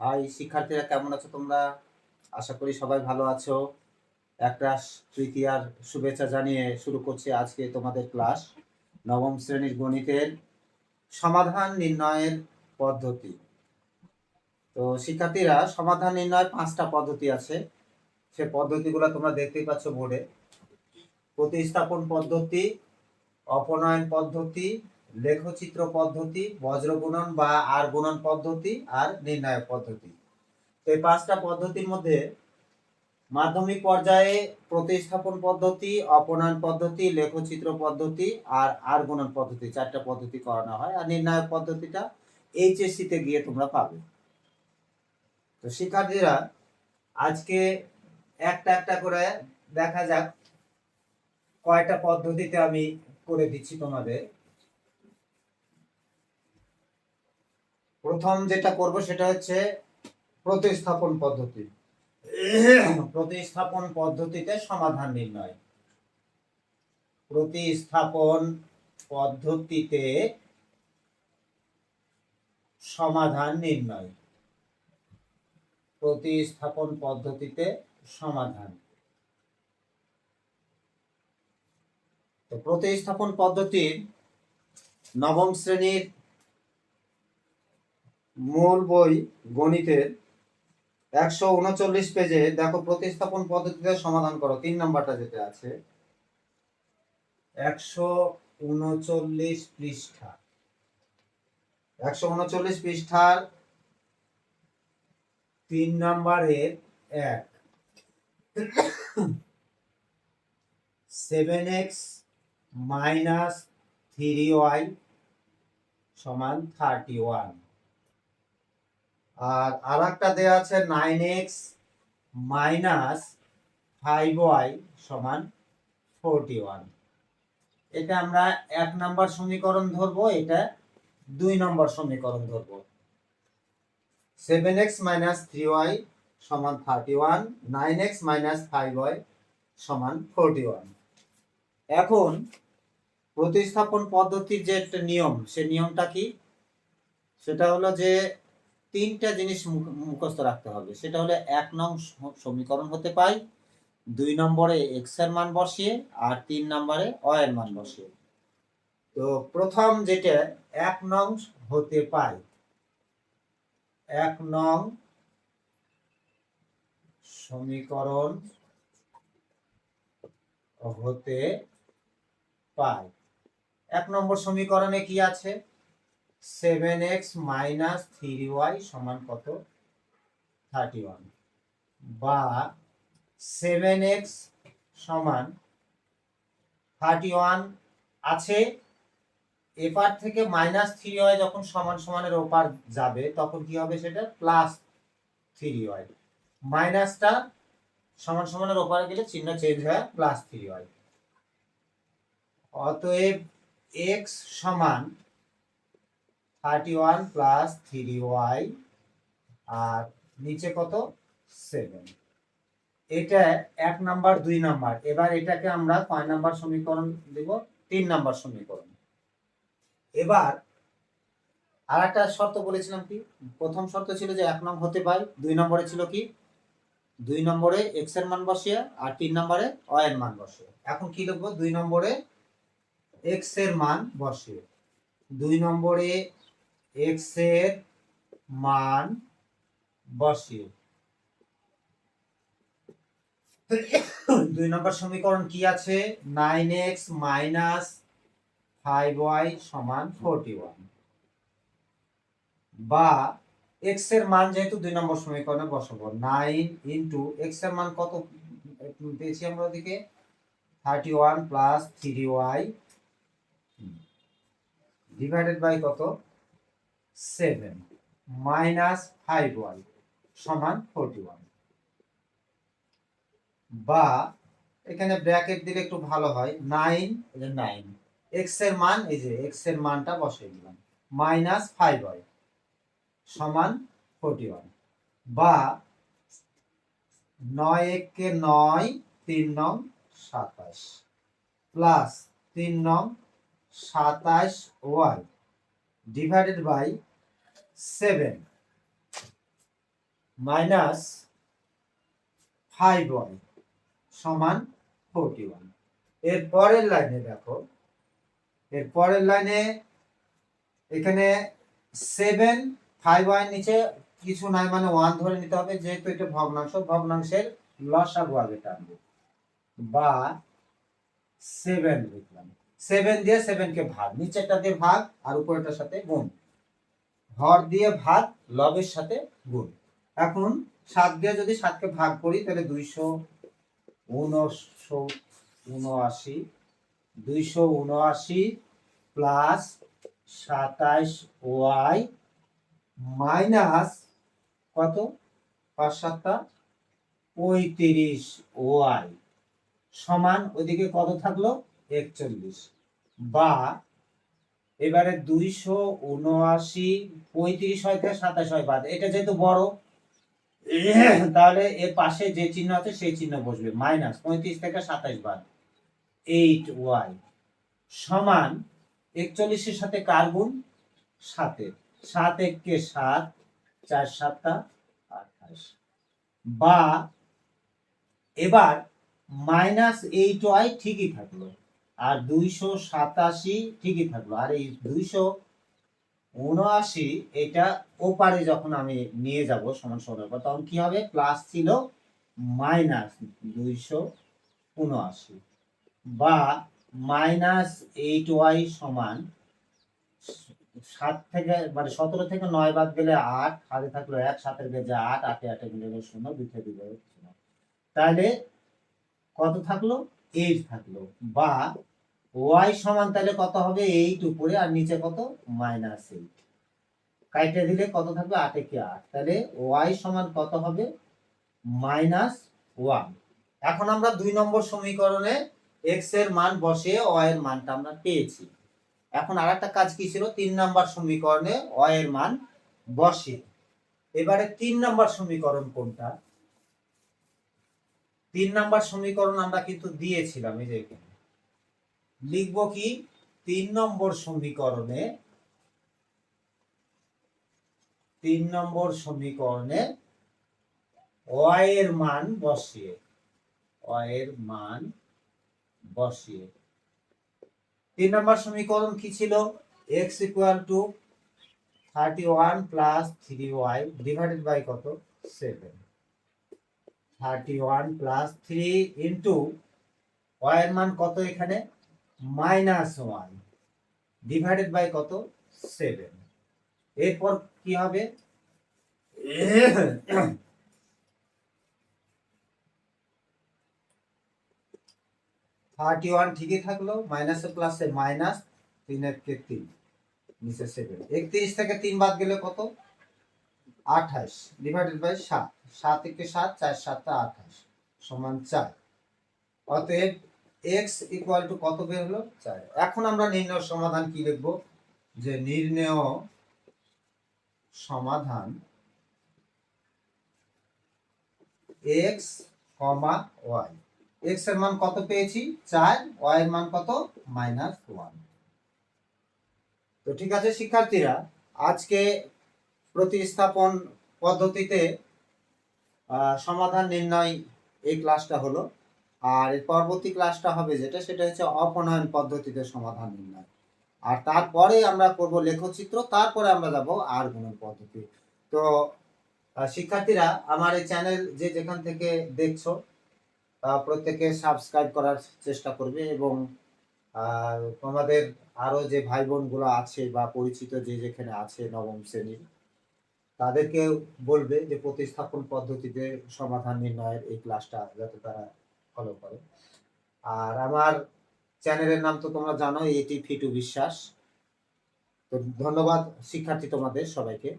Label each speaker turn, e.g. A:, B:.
A: High, শিক্ষার্থীরা কেমন আছো তোমরা? আশা করি সবাই ভালো আছো। একটা তৃতীয়ার শুভেচ্ছা জানিয়ে শুরু করছি আজকে তোমাদের ক্লাস নবম শ্রেণির গণিতের সমাধান নির্ণয়ের পদ্ধতি। তো শিক্ষার্থীরা, সমাধান নির্ণয়ের পাঁচটা পদ্ধতি আছে। সে পদ্ধতিগুলো তোমরা দেখতেই পাচ্ছ বোর্ডে। প্রতিস্থাপন পদ্ধতি, অপনয়ন পদ্ধতি লেখচিত্র পদ্ধতি বজ্রগুণন বা আর গুণন পদ্ধতি আর নির্ণায়ক পদ্ধতি। তো এই পাঁচটা পদ্ধতির মধ্যে মাধ্যমিক পর্যায়ে প্রতিস্থাপন পদ্ধতি, অপনয়ন পদ্ধতি, লেখচিত্র পদ্ধতি আর আর গুণন পদ্ধতি, চারটা পদ্ধতি করানো হয়। আর নির্ণায়ক পদ্ধতিটা এইচএসসি তে গিয়ে তোমরা পাবে। তো শিক্ষার্থীরা, আজকে একটা একটা করে দেখা যাক কয়টা পদ্ধতিতে আমি করে দিচ্ছি তোমাদের। প্রথম যেটা করব সেটা হচ্ছে প্রতিস্থাপন পদ্ধতি। প্রতিস্থাপন পদ্ধতিতে সমাধান নির্ণয়। প্রতিস্থাপন পদ্ধতিতে সমাধান নির্ণয়। প্রতিস্থাপন পদ্ধতিতে সমাধান। তো প্রতিস্থাপন পদ্ধতির নবম শ্রেণির মূল বই গণিতের একশো উনচল্লিশ পেজে দেখো প্রতিস্থাপন পদ্ধতিতে সমাধান করো। তিন নাম্বারটা যেটা আছে, একশো উনচল্লিশ পৃষ্ঠা। একশো উনচল্লিশ পৃষ্ঠার তিন নাম্বারের এক। Seven X minus three Y সমান থার্টি ওয়ান। আর আর একটা দেওয়া আছে nine X minus five Y সমান ফোরটি ওয়ান এটা আমরা এক নম্বর সমীকরণ ধরবো, এটা দুই নম্বর সমীকরণ ধরবো। Seven X minus three Y সমান thirty one nine X minus five Y সমান ফোরটি ওয়ান এখন প্রতিস্থাপন পদ্ধতির যে একটা নিয়ম, সে নিয়মটা কি? সেটা হলো যে তিনটা জিনিস মুখ- মুখস্থ রাখতে হবে। সেটা হলো এক নং সমীকরণ হতে পাই, দুই নম্বরে এক্সের মান বসিয়ে, আর তিন নম্বরে অ এর মান বসিয়ে। তো প্রথম যেটা, এক নং হতে পাই। এক নং সমীকরণ হতে পায় এক নম্বর সমীকরণে কি আছে? Seven X minus three Y সমান কত? থার্টি ওয়ান বা সেভেন এক্স সমান থার্টি ওয়ান আছে। এপার থেকে মাইনাস থ্রি ওয়াই যখন সমান সমানের ওপার যাবে, তখন কি হবে সেটা? প্লাস থ্রি ওয়াই মাইনাসটা সমান সমানের ওপারে গেলে চিহ্ন চেঞ্জ হয় প্লাস থ্রি ওয়াই অতএব এক্স সমান thirty one plus three Y, আর নিচে কত? সেভেন। এটা এক নাম্বার, দুই নাম্বার। এবার এটাকে আমরা কয় নাম্বার সমীকরণ দেব, তিন নাম্বার সমীকরণ। এবার আর একটা শর্ত বলেছিলাম কি? প্রথম শর্ত ছিল যে এক নং হতে পাই দুই নম্বরে ছিল কি? দুই নম্বরে এক্সের মান বসিয়ে আর তিন নম্বরে অ মান বসিয়ে। এখন কি লিখব? দুই নম্বরে এক্সের মান বসিয়ে। দুই নম্বরে এক্সের মান বসিয়ে। দুই নম্বর সমীকরণ কি আছে? Nine X minus five Y সমান ফোরটি ওয়ান। বা এক্সের মান যেহেতু দুই নম্বর সমীকরণে বসাবো, নাইন ইন্টু এক্সের মান কত? পেয়েছি আমরা ওদিকে। Thirty one plus three Y divided by কত? সেভেন মাইনাস ফাইভ ওয়াই সমান ফোরটি ওয়ান বা এখানে ব্র্যাকেট দিলে একটু ভালো হয় নাইন নাইন এক্সের মান, এই যে এক্সের মানটা বসিয়ে দিলাম। মাইনাস ফাইভ ওয়াই সমান ফোরটি ওয়ান বা নয় এককে নয়, তিন নং সাতাশ। প্লাস তিন নং সাতাশ Y divided by seven minus five Y সমান ফোরটি ওয়ানের পরের লাইনে দেখো। এর পরের লাইনে এখানে সেভেন ফাইভ ওয়াই নিচে কিছু নাই মানে ওয়ান ধরে নিতে হবে, যেহেতু এটা ভগ্নাংশ, ভগ্নাংশের লসাগু আগে টানবো। বা সেভেন লিখলাম। সেভেন দিয়ে সেভেনকে ভাগ, নিচেরটা দিয়ে ভাগ আর উপরেরটার সাথে গুণ। হর দিয়ে ভাগ লবের সাথে গুণ। এখন সাত দিয়ে যদি সাতকে ভাগ করি, তাহলে দুইশো উনশো উনআশি দুইশো উনআশি প্লাস সাতাইশ ওয়াই মাইনাস কত? পাঁচ সাতটা পঁয়ত্রিশ ওয়াই সমান ওইদিকে কত থাকল? একচল্লিশ। বা এবারে দুইশো উনআশি পঁয়ত্রিশ হয় থেকে সাতাশ হয় বাদ। এটা যেহেতু বড় তাহলে এর পাশে যে চিহ্ন আছে সেই চিহ্ন বসবে। মাইনাস পঁয়ত্রিশ থেকে সাতাশ বাদ। এইট ওয়াই সমান একচল্লিশের সাথে কার গুণ? সাতের। সাত এককে সাত চার সাতটা আঠাশ। বা এবার মাইনাস এইট ওয়াই ঠিকই থাকল। আর দুইশো সাতাশি ঠিকই থাকল। আর এই দুইশো উনআশি এটা ওপারে যখন আমি নিয়ে যাব সমান সমান পর তখন কি হবে? প্লাস ছিল মাইনাস দুইশো উনআশি বা মাইনাস এইট ওয়াই সমান সাত থেকে মানে সতেরো থেকে নয় বাদ গেলে আট হাতে থাকল এক, সাতের গেছে আট, আটে আটে গেলে শূন্য দুই থেকে দুই তাহলে কত থাকল? এইট থাকল বা ওয়াই সমান তাহলে কত হবে? এইট উপরে আর নিচে কত? Minus eight. কাইটে দিলে কত থাকবে? আটে কি আট। তাহলে ওয়াই সমান কত হবে? Minus one. এখন আমরা দুই নম্বর সমীকরণে এক্সের মান বসিয়ে ওয়াই এর মানটা আমরা পেয়েছি। এখন আর একটা কাজ কি ছিল? তিন নাম্বার সমীকরণে ওয়াই এর মান বসে এবারে তিন নাম্বার সমীকরণ কোনটা? তিন নাম্বার সমীকরণ আমরা কিন্তু দিয়েছিলাম, এই যে লিখব কি? তিন নম্বর সমীকরণে, তিন নম্বর সমীকরণে ওয়াই এর মান বসিয়ে ওয়াই এর মান বসিয়ে। তিন নম্বর সমীকরণ কি ছিল? X equal to thirty one plus three Y divided by কত? Seven thirty one plus three into Y এর মান কত এখানে? মাইনাস ওয়ান ডিভাইডেড বাই কত? সেভেন। এরপর কি হবে? থার্টি ওয়ান ঠিকই থাকল মাইনাসে প্লাসে মাইনাস, তিনের কে তিন, নিচে সেভেন একত্রিশ থেকে তিন বাদ গেলে কত? আঠাশ ডিভাইডেড বাই সাত। সাত একে সাত, চার সাতটা আঠাশ, সমান চার। অতএব এক্স ইকুয়াল টু কত বের হলো? চার। এখন আমরা নির্ণয় সমাধান কি লিখব? যে নির্ণয় সমাধান এক্স কমা ওয়াই এক্সের মান কত পেয়েছি? চার। ওয়াই এর মান কত? মাইনাস ওয়ান তো ঠিক আছে, শিক্ষার্থীরা, আজকে প্রতিস্থাপন পদ্ধতিতে সমাধান নির্ণয় এই ক্লাসটা হলো। আর এর পরবর্তী ক্লাসটা হবে যেটা, সেটা হচ্ছে অপনয়ন পদ্ধতিতে সমাধান নির্ণয়। আর তারপরে আমরা করব লেখচিত্র, তারপরে আমরা যাব আর গুণন পদ্ধতি। তো শিক্ষার্থীরা, আমার এই চ্যানেল যে যেখান থেকে দেখছ প্রত্যেকে সাবস্ক্রাইব করার চেষ্টা করবে এবং তোমাদের আরও যে ভাই বোনগুলো আছে বা পরিচিত যে যেখানে আছে নবম শ্রেণির তাদেরকে বলবে যে প্রতিস্থাপন পদ্ধতিতে সমাধান নির্ণয়ের এই ক্লাসটা যাতে তারা ফলো করে। আর আমার চ্যানেলের নাম তো তোমরা জানো এটি ফিটু বিশ্বাস তো ধন্যবাদ শিক্ষার্থী তোমাদের সবাইকে।